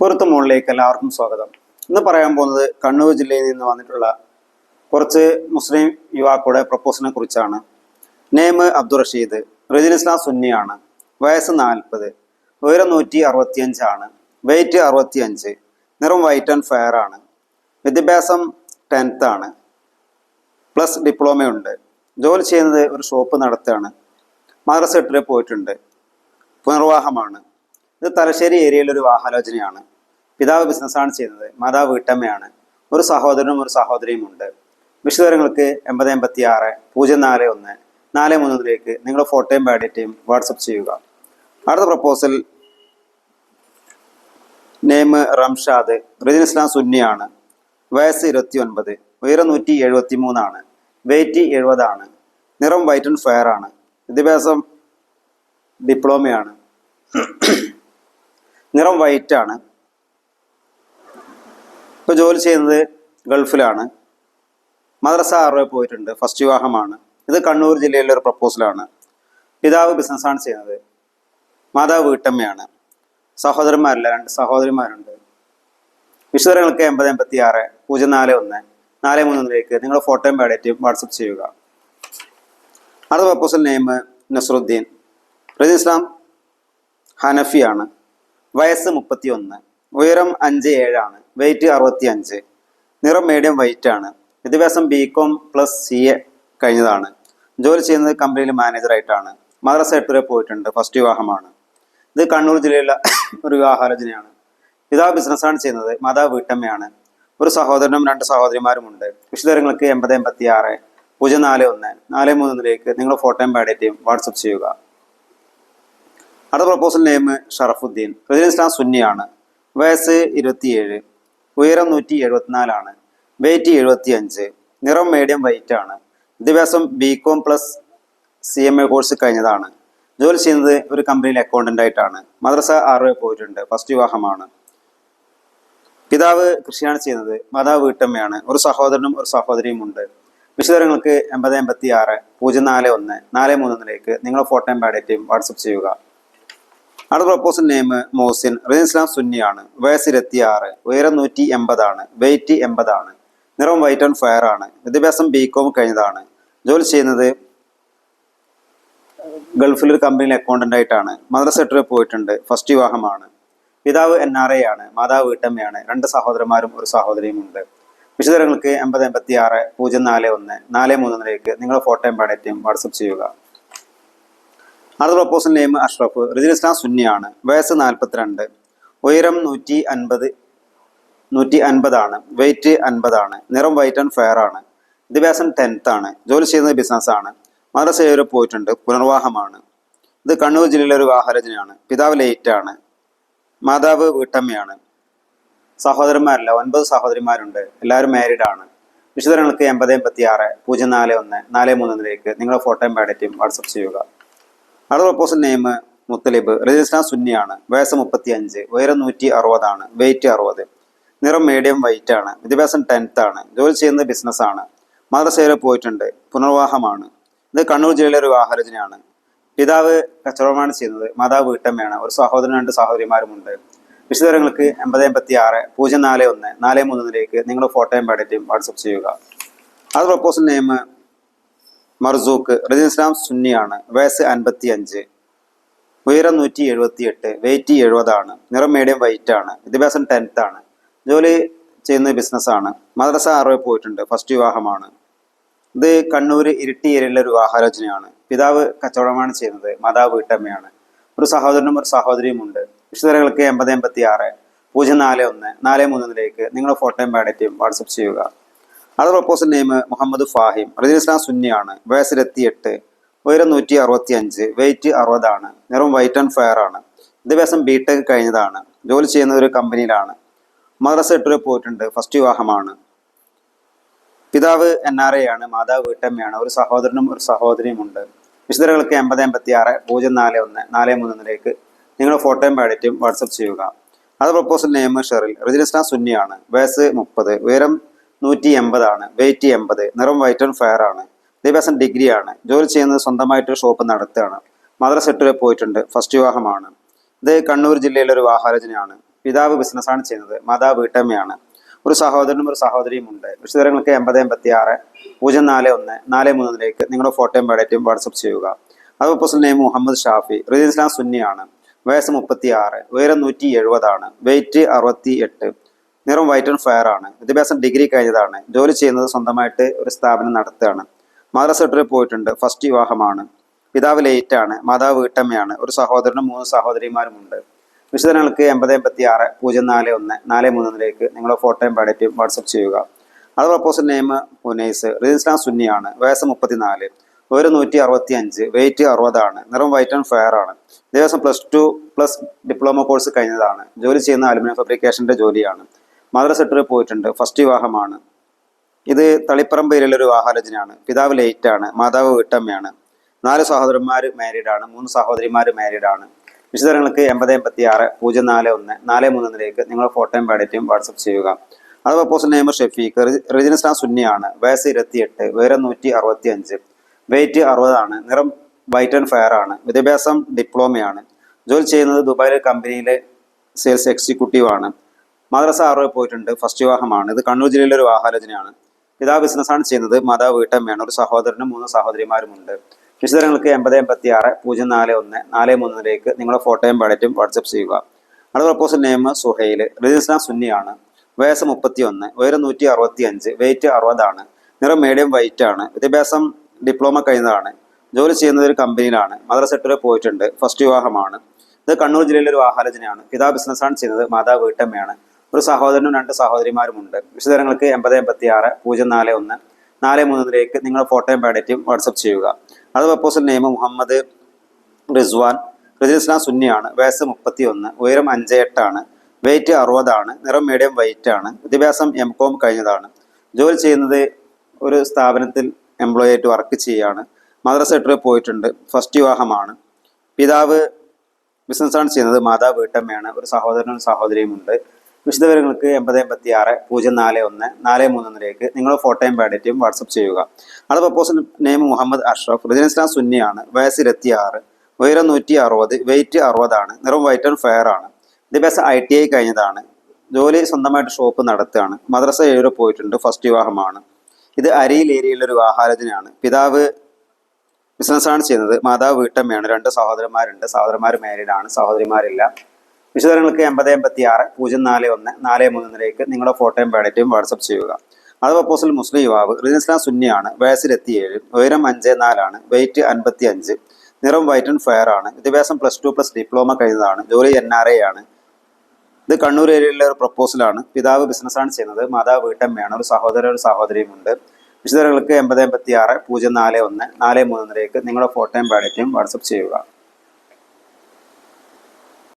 പുറത്ത് മുകളിലേക്ക് എല്ലാവർക്കും സ്വാഗതം. ഇന്ന് പറയാൻ പോകുന്നത് കണ്ണൂർ ജില്ലയിൽ നിന്ന് വന്നിട്ടുള്ള കുറച്ച് മുസ്ലിം യുവാക്കളുടെ പ്രപ്പോസലിനെ കുറിച്ചാണ്. Name Abdul Rasheed religion Islam സുന്നിയാണ് വയസ്സ് നാൽപ്പത് ഉയരം നൂറ്റി അറുപത്തിയഞ്ചാണ് വെയിറ്റ് അറുപത്തിയഞ്ച് നിറം വൈറ്റ് ആൻഡ് ഫെയർ ആണ് വിദ്യാഭ്യാസം ടെൻത്ത് ആണ് പ്ലസ് ഡിപ്ലോമയുണ്ട് ജോലി ചെയ്യുന്നത് ഒരു ഷോപ്പ് നടത്തുകയാണ്. മദ്രസ പോയിട്ടുണ്ട്. പുനർവാഹമാണ് ഇത് തലശ്ശേരി ഏരിയയിലെ ഒരു വാഹാലോചനയാണ് പിതാവ് ബിസിനസ്സാണ് ചെയ്യുന്നത് മാതാവ് വീട്ടമ്മയാണ്. ഒരു സഹോദരനും ഒരു സഹോദരിയും ഉണ്ട്. വിശദവിവരങ്ങൾക്ക് എൺപത് എൺപത്തി ആറ് പൂജ്യം നാല് ഒന്ന് നാല് മൂന്നിലേക്ക് നിങ്ങളുടെ ഫോട്ടോയും ബയോഡേറ്റയും വാട്സപ്പ് ചെയ്യുക. അടുത്ത proposal name Ramshad religion Islam സുന്നിയാണ്. വയസ്സ് ഇരുപത്തി ഒൻപത് ഉയരം നൂറ്റി എഴുപത്തി മൂന്നാണ് വെയ്റ്റ് എഴുപതാണ് നിറം വൈറ്റ് ആൻഡ് ഫെയർ ആണ് വിദ്യാഭ്യാസം ഡിപ്ലോമയാണ്. നിറം വൈറ്റ് ആണ് ഇപ്പോൾ ജോലി ചെയ്യുന്നത് ഗൾഫിലാണ്. മദ്രസ ആറുവേ പോയിട്ടുണ്ട്. ഫസ്റ്റ് വിവാഹമാണ്. ഇത് കണ്ണൂർ ജില്ലയിലെ ഒരു പ്രപ്പോസലാണ് പിതാവ് ബിസിനസ്സാണ് ചെയ്യുന്നത്. മാതാവ് വീട്ടമ്മയാണ്. സഹോദരന്മാരില്ല രണ്ട് സഹോദരിമാരുണ്ട്. വിശദങ്ങൾക്ക് എൺപത് എൺപത്തി ആറ് പൂജ്യം നാല് ഒന്ന്. നാല് മൂന്നിലേക്ക് നിങ്ങളുടെ ഫോട്ടോയും ബയോഡേറ്റയും വാട്സപ്പ് ചെയ്യുക. അടുത്ത proposal name Nasaruddin. Religion Islam ഹനഫിയാണ്. വയസ്സ് മുപ്പത്തി ഒന്ന് ഉയരം അഞ്ച് ഏഴാണ് വെയിറ്റ് അറുപത്തി അഞ്ച് നിറം മീഡിയം വൈറ്റ് ആണ്. വിദ്യാഭ്യാസം B com plus C A കഴിഞ്ഞതാണ്. ജോലി ചെയ്യുന്നത് കമ്പനിയിൽ മാനേജറായിട്ടാണ് മദ്രസ എട്ടുവരെ പോയിട്ടുണ്ട്. ഫസ്റ്റ് വിവാഹമാണ്. ഇത് കണ്ണൂർ ജില്ലയിലെ ഒരു വിവാഹാലോചനയാണ് പിതാവ് ബിസിനസ്സാണ് ചെയ്യുന്നത്. മാതാവ് വീട്ടമ്മയാണ്. ഒരു സഹോദരനും രണ്ട് സഹോദരിമാരുമുണ്ട്. വിശദങ്ങൾക്ക് എൺപത് എൺപത്തി ആറ് പൂജ്യം നാല് ഒന്ന് നാല് മൂന്നിലേക്ക് നിങ്ങൾ ഫോട്ടോയും ബയോഡേറ്റയും വാട്സപ്പ് ചെയ്യുക. അടുത്ത പ്രപ്പോസൽ നെയിം ഷറഫുദ്ദീൻ റെസിഡൻസ് ആ സുന്നിയാണ് വയസ്സ് ഇരുപത്തിയേഴ്. ഉയരം നൂറ്റി എഴുപത്തിനാലാണ് വെയിറ്റ് എഴുപത്തി അഞ്ച് നിറം മീഡിയം വൈറ്റ് ആണ്. വിദ്യാഭ്യാസം B com plus C M A course കഴിഞ്ഞതാണ്. ജോലി ചെയ്യുന്നത് ഒരു കമ്പനിയിൽ അക്കൗണ്ടന്റ് ആയിട്ടാണ്. മദ്രസ ആറുവെ പോയിട്ടുണ്ട്. ഫസ്റ്റ് വിവാഹമാണ്. പിതാവ് കൃഷിയാണ് ചെയ്യുന്നത്. മാതാവ് വീട്ടമ്മയാണ്. ഒരു സഹോദരനും ഒരു സഹോദരിയും ഉണ്ട്. വിശദങ്ങൾക്ക് എൺപത് എൺപത്തി ആറ് പൂജ്യം നാല് ഒന്ന് നാല് മൂന്നിലേക്ക് നിങ്ങളുടെ ഫോട്ടോയും ബയോഡേറ്റയും വാട്സപ്പ് ചെയ്യുക. അടുത്ത proposal name Mohsin religion Islam സുന്നിയാണ്. വയസ്സ് ഇരുപത്തി ആറ് ഉയരം നൂറ്റി എൺപതാണ്. വെയിറ്റ് എൺപതാണ്. നിറം വൈറ്റ് ആൻഡ് ഫയർ ആണ്. വിദ്യാഭ്യാസം ബി കോം കഴിഞ്ഞതാണ്. ജോലി ചെയ്യുന്നത് ഗൾഫിൽ ഒരു കമ്പനിയിൽ അക്കൗണ്ടന്റ് ആയിട്ടാണ്. മദ്രസ പോയിട്ടുണ്ട്. ഫസ്റ്റ് വിവാഹമാണ്. പിതാവ് എൻ ആർ എ ആണ്. മാതാവ് വീട്ടമ്മയാണ്. രണ്ട് സഹോദരന്മാരും ഒരു സഹോദരിയും ഉണ്ട്. വിശദങ്ങൾക്ക് എൺപത് എൺപത്തി ആറ് പൂജ്യം നാല് ഒന്ന് നാല് മൂന്നിലേക്ക് നിങ്ങളുടെ ഫോട്ടോയും പാടേറ്റും വാട്സപ്പ് ചെയ്യുക. അടുത്ത proposal name Ashraf. Religion Islam സുന്നിയാണ്. വയസ്സ് നാൽപ്പത്തിരണ്ട് ഉയരം നൂറ്റി അൻപത്. നൂറ്റി അൻപതാണ്. വെയിറ്റ് അൻപതാണ്. നിറം വൈറ്റ് ആൻഡ് ഫെയർ ആണ്. വിദ്യാഭ്യാസം ടെൻത്ത് ആണ്. ജോലി ചെയ്യുന്നത് ബിസിനസ്സാണ് മദ്രസ വരെ പോയിട്ടുണ്ട്. പുനർവാഹമാണ് ഇത് കണ്ണൂർ ജില്ലയിലെ ഒരു വാഹരചനയാണ്. പിതാവ് ലേറ്റ് ആണ്. മാതാവ് വീട്ടമ്മയാണ്. സഹോദരന്മാരല്ല. ഒൻപത് സഹോദരിമാരുണ്ട്. എല്ലാവരും മാരീഡ് ആണ്. വിശദങ്ങൾക്ക് എൺപത് എൺപത്തി ആറ് പൂജ്യം നാല് ഒന്ന് നാല് മൂന്നിലേക്ക് നിങ്ങളുടെ ഫോട്ടോയും ബയോഡേറ്റയും വാട്സപ്പ് ചെയ്യുക. അടുത്ത പ്രപ്പോസൽ നെയിം മുത്തലിബ് രജിസ്ട്രാൻ സുന്നിയാണ് വയസ്സ് മുപ്പത്തി അഞ്ച് ഉയരം നൂറ്റി അറുപതാണ് വെയിറ്റ് അറുപത്. നിറം മീഡിയം വൈറ്റ് ആണ് വിദ്യാഭ്യാസം ടെൻത്ത് ആണ് ജോലി ചെയ്യുന്നത് ബിസിനസ്സാണ് മദ്രസയിൽ പോയിട്ടുണ്ട് പുനർവാഹമാണ് ഇത് കണ്ണൂർ ജില്ലയിലെ ഒരു വിവാഹരചനയാണ് പിതാവ് കച്ചവടമാണ് ചെയ്യുന്നത് മാതാവ് വീട്ടമ്മയാണ്. ഒരു സഹോദരൻ രണ്ട് സഹോദരിമാരുമുണ്ട്. വിശദവിവരങ്ങൾക്ക് എൺപത് എൺപത്തി ആറ് പൂജ്യം നാല് ഒന്ന് നാല് മൂന്നിലേക്ക് നിങ്ങളുടെ ഫോട്ടോയും പാടേറ്റും വാട്സപ്പ് ചെയ്യുക. അത് പ്രപ്പോസൽ നെയിം മർസൂക്ക് റജീൻ ഇസ്ലാം സുന്നിയാണ് വയസ്സ് അൻപത്തി അഞ്ച് ഉയരം നൂറ്റി എഴുപത്തി എട്ട് വെയിറ്റ് എഴുപതാണ്. നിറം മീഡിയം വൈറ്റ് ആണ്. വിദ്യാഭ്യാസം ടെൻത്ത് ആണ്. ജോലി ചെയ്യുന്നത് ബിസിനസ്സാണ് മദ്രസ ആറുവെ പോയിട്ടുണ്ട്. ഫസ്റ്റ് വിവാഹമാണ്. ഇത് കണ്ണൂർ ഇരിട്ടി ഏരിയയിലെ ഒരു വിവാഹാലോചനയാണ് പിതാവ് കച്ചവടമാണ് ചെയ്യുന്നത്. മാതാവ് വീട്ടമ്മയാണ്. ഒരു സഹോദരനും ഒരു സഹോദരിയും ഉണ്ട്. വിശദങ്ങൾക്ക് എൺപത് എൺപത്തി ആറ് പൂജ്യം നാല് ഒന്ന് നാല് മൂന്നിലേക്ക് നിങ്ങളുടെ ഫോട്ടോയും ബയോഡേറ്റയും വാട്സപ്പ് ചെയ്യുക. അത് opposite name Muhammad Fahim religion Islam സുന്നിയാണ് വയസ്സിലെത്തി എട്ട് ഉയരം നൂറ്റി അറുപത്തി അഞ്ച് വെയിറ്റ് അറുപതാണ്. നിറം വൈറ്റ് ആൻഡ് ഫയർ ആണ്. വിദ്യാഭ്യാസം ബി ടെക് കഴിഞ്ഞതാണ്. ജോലി ചെയ്യുന്ന ഒരു കമ്പനിയിലാണ് മദ്രസ എട്ടുവരെ പോയിട്ടുണ്ട്. ഫസ്റ്റ് വിവാഹമാണ്. പിതാവ് എൻ ആർ എ ആണ്. മാതാവ് വീട്ടമ്മയാണ്. ഒരു സഹോദരനും ഒരു സഹോദരിയും ഉണ്ട്. വിശുദ്ധരകൾക്ക് എൺപത് എൺപത്തി ആറ് പൂജ്യം നാല് ഒന്ന് നാല് മൂന്നിലേക്ക് നിങ്ങളുടെ ഫോട്ടോയും പാഡറ്റും വാട്സപ്പ് ചെയ്യുക. അത് പ്രപ്പോസൽ നെയിം ഷെറിൽ റിജിനിസ്ലാം സുന്നിയാണ് വയസ്സ് മുപ്പത് ഉയരം നൂറ്റി എൺപതാണ് വെയിറ്റ് എൺപത്. നിറം വൈറ്റ് ആൻഡ് ഫയർ ആണ്. വിദ്യാഭ്യാസം ഡിഗ്രിയാണ്. ജോലി ചെയ്യുന്നത് സ്വന്തമായിട്ടൊരു ഷോപ്പ് നടത്തുകയാണ്. മദ്രസ എട്ടിൽ പോയിട്ടുണ്ട്. ഫസ്റ്റ് വിവാഹമാണ്. ഇത് കണ്ണൂർ ജില്ലയിലെ ഒരു വാഹാരചനയാണ് പിതാവ് ബിസിനസ്സാണ് ചെയ്യുന്നത്. മാതാവ് വീട്ടമ്മയാണ്. ഒരു സഹോദരനും ഒരു സഹോദരിയും ഉണ്ട്. വിശദങ്ങൾക്ക് എൺപത് എൺപത്തി ആറ് പൂജ്യം നാല് ഒന്ന് നാല് മൂന്നിലേക്ക് നിങ്ങളുടെ ഫോട്ടോയും ബയോഡേറ്റയും വാട്സപ്പ് ചെയ്യുക. അത് proposal name Muhammad Shafi. Religion Islam സുന്നിയാണ്. വയസ്സ് മുപ്പത്തി ആറ് ഉയരം നൂറ്റി എഴുപതാണ് വെയിറ്റ് അറുപത്തി എട്ട് നിറം വൈറ്റ് ആൻഡ് ഫയർ ആണ്. വിദ്യാഭ്യാസം ഡിഗ്രി കഴിഞ്ഞതാണ്. ജോലി ചെയ്യുന്നത് സ്വന്തമായിട്ട് ഒരു സ്ഥാപനം നടത്തുകയാണ്. മദ്രസ സെക്ടറിൽ പോയിട്ടുണ്ട്. ഫസ്റ്റ് വിവാഹമാണ്. പിതാവ് ലേറ്റ് ആണ്. മാതാവ് വീട്ടമ്മയാണ്. ഒരു സഹോദരനും മൂന്ന് സഹോദരിമാരുമുണ്ട്. വിശദങ്ങൾക്ക് എൺപത് എൺപത്തി ആറ് പൂജ്യം നാല് ഒന്ന് നാല് മൂന്നിലേക്ക് നിങ്ങളുടെ ഫോട്ടോയും ബയോഡേറ്റയും വാട്സപ്പ് ചെയ്യുക. അത് പ്രപ്പോസൽ നെയിം പുനേസ് റിജിസ്ലാം സുന്നിയാണ്. വയസ്സ് മുപ്പത്തിനാല്. ഒരു നൂറ്റി അറുപത്തി അഞ്ച് വെയിറ്റ് അറുപതാണ്. നിറം വൈറ്റ് ആൻഡ് ഫയർ ആണ്. ദിവസം plus two plus diploma course കഴിഞ്ഞതാണ്. ജോലി ചെയ്യുന്ന അലുമിനിയം ഫാബ്രിക്കേഷന്റെ ജോലിയാണ്. മദ്ര സെക്ടറിൽ പോയിട്ടുണ്ട്. ഫസ്റ്റ് വിവാഹമാണ്. ഇത് തളിപ്പറമ്പയിലുള്ളൊരു വിവാഹാലോചനയാണ് പിതാവ് ലേറ്റാണ് മാതാവ് വീട്ടമ്മയാണ്. നാല് സഹോദരന്മാർ മാരീഡ് ആണ്. മൂന്ന് സഹോദരിമാർ മാരീഡ് ആണ്. വിശദങ്ങൾക്ക് എൺപത് എൺപത്തി ആറ് പൂജ്യം നാല് ഒന്ന് നാല് മൂന്നിലേക്ക് നിങ്ങൾ ഫോട്ടോയും ബാഡറ്റും വാട്സപ്പ് ചെയ്യുക. അത് proposal name Shafeeq religion Islam സുന്നിയാണ്. വയസ്സ് ഇരുപത്തിയെട്ട് ഉയരം നൂറ്റി അറുപത്തി അഞ്ച് വെയിറ്റ് അറുപതാണ്. നിറം വൈറ്റ് ആൻഡ് ഫയർ ആണ്. വിദ്യാഭ്യാസം ഡിപ്ലോമയാണ് ജോലി ചെയ്യുന്നത് ദുബായിലെ കമ്പനിയിലെ സെയിൽസ് എക്സിക്യൂട്ടീവ് ആണ്. മദ്രസ ആറോ പോയിട്ടുണ്ട്. ഫസ്റ്റ് വിവാഹമാണ്. ഇത് കണ്ണൂർ ജില്ലയിലെ ഒരു വിവാഹാലോചനയാണ് പിതാവ് ബിസിനസ്സാണ് ചെയ്യുന്നത്. മാതാവ് വീട്ടമ്മയാണ്. ഒരു സഹോദരനും മൂന്ന് സഹോദരിമാരുമുണ്ട്. വിശദങ്ങൾക്ക് എൺപത് എൺപത്തി ആറ് പൂജ്യം നാല് ഒന്ന് നാല് മൂന്നിലേക്ക് നിങ്ങളുടെ ഫോട്ടോയും ബയോഡേറ്റും വാട്സപ്പ് ചെയ്യുക. അടുത്ത പ്രപ്പോസൽ നെയിം സുഹൈൽ. റിജിസ്ലാം സുന്നിയാണ്. വയസ്സ് മുപ്പത്തി ഒന്ന് ഉയരം നൂറ്റി അറുപത്തി അഞ്ച് വെയിറ്റ് അറുപതാണ്. നിറം മീഡിയം വൈറ്റ് ആണ്. വിദ്യാഭ്യാസം ഡിപ്ലോമ കഴിഞ്ഞതാണ്. ജോലി ചെയ്യുന്നത് ഒരു കമ്പനിയിലാണ് മദ്രസ സെക്ടറിൽ പോയിട്ടുണ്ട്. ഫസ്റ്റ് വിവാഹമാണ്. ഇത് കണ്ണൂർ ജില്ലയിലെ ഒരു വാഹാലോചനയാണ് പിതാ ബിസിനസ്സാണ് ചെയ്യുന്നത്. മാതാവ് വീട്ടമ്മയാണ്. ഒരു സഹോദരനും രണ്ട് സഹോദരിമാരുമുണ്ട്. വിശദങ്ങൾക്ക് എൺപത് എൺപത്തി ആറ് പൂജ്യം നാല് ഒന്ന് നാല് മൂന്നിലേക്ക് നിങ്ങളുടെ ഫോട്ടോയും ബയോഡേറ്റയും വാട്സപ്പ് ചെയ്യുക. അത് പ്രപ്പോസൽ നെയിം മുഹമ്മദ് റിസ്വാൻ. റിജിസ്ലാം സുന്നിയാണ്. വയസ്സ് മുപ്പത്തി ഒന്ന് ഉയരം അഞ്ച് എട്ടാണ്. വെയിറ്റ് അറുപതാണ്. നിറം മീഡിയം വൈറ്റ് ആണ്. വിദ്യാഭ്യാസം എം കോം കഴിഞ്ഞതാണ്. ജോലി ചെയ്യുന്നത് ഒരു സ്ഥാപനത്തിൽ എംപ്ലോയി ആയിട്ട് വർക്ക് ചെയ്യുകയാണ് മദ്രസ സെക്ടറിൽ പോയിട്ടുണ്ട്. ഫസ്റ്റ് വിവാഹമാണ്. പിതാവ് ബിസിനസ്സാണ് ചെയ്യുന്നത്. മാതാവ് വീട്ടമ്മയാണ്. ഒരു സഹോദരനും സഹോദരിയുമുണ്ട് വിശദവിവരങ്ങൾക്ക് എൺപത് എൺപത്തി ആറ് പൂജ്യം നാല് ഒന്ന് നാല് മൂന്നിലേക്ക് നിങ്ങളുടെ ഫോട്ടോയും ബയോഡേറ്റയും വാട്സപ്പ് ചെയ്യുക. അത് proposal name Muhammad Ashraf. Religion Islam സുന്നിയാണ്. വയസ്സ് ഇരുപത്തി ആറ് ഉയരം നൂറ്റി അറുപത് വെയിറ്റ് അറുപതാണ്. നിറം വൈറ്റ് ആൻഡ് ഫെയർ ആണ്. വിദ്യാഭ്യാസം ഐ ടി ഐ കഴിഞ്ഞതാണ്. ജോലി സ്വന്തമായിട്ട് ഷോപ്പ് നടത്തുകയാണ്. മദ്രസ ഏഴ് പോയിട്ടുണ്ട്. ഫസ്റ്റ് വിവാഹമാണ്. ഇത് അരിയിൽ ഏരിയയിലൊരു വിവാഹാലോചനയാണ് പിതാവ് ബിസിനസ്സാണ് ചെയ്യുന്നത്. മാതാവ് വീട്ടമ്മയാണ്. രണ്ട് സഹോദരന്മാരുണ്ട്. സഹോദരന്മാർ മാരീഡാണ് സഹോദരിമാരില്ല. വിശദങ്ങൾക്ക് എൺപത് എൺപത്തി ആറ് പൂജ്യം നാല് ഒന്ന് നാല് മൂന്നിലേക്ക് നിങ്ങളുടെ ഫോട്ടോയും ബയോഡേറ്റയും വാട്സപ്പ് ചെയ്യുക. അത് പ്രപ്പോസൽ മുസ്ലിം യുവാവ് റിജിസ്ലാം സുന്നിയാണ് വയസ്സിലെത്തിയേഴ് ഉയരം അഞ്ച് നാലാണ് വെയിറ്റ് അൻപത്തി അഞ്ച് നിറം വൈറ്റ് ആൻഡ് ഫയർ ആണ് വിദ്യാഭ്യാസം പ്ലസ് ടു പ്ലസ് ഡിപ്ലോമ കഴിഞ്ഞതാണ് ജോലി എൻ ആർ എ ആണ്. ഇത് കണ്ണൂർ ഏരിയയിലെ ഒരു പ്രപ്പോസലാണ് പിതാവ് ബിസിനസ്സാണ് ചെയ്യുന്നത് മാതാവ് വീട്ടമ്മയാണ് ഒരു സഹോദരൻ ഒരു സഹോദരിയുമുണ്ട്. വിശദങ്ങൾക്ക് എൺപത് എൺപത്തി ആറ് പൂജ്യം നാല് ഒന്ന് നാല് മൂന്നിലേക്ക് നിങ്ങളുടെ ഫോട്ടോയും ബയോഡേറ്റയും വാട്സപ്പ് ചെയ്യുക.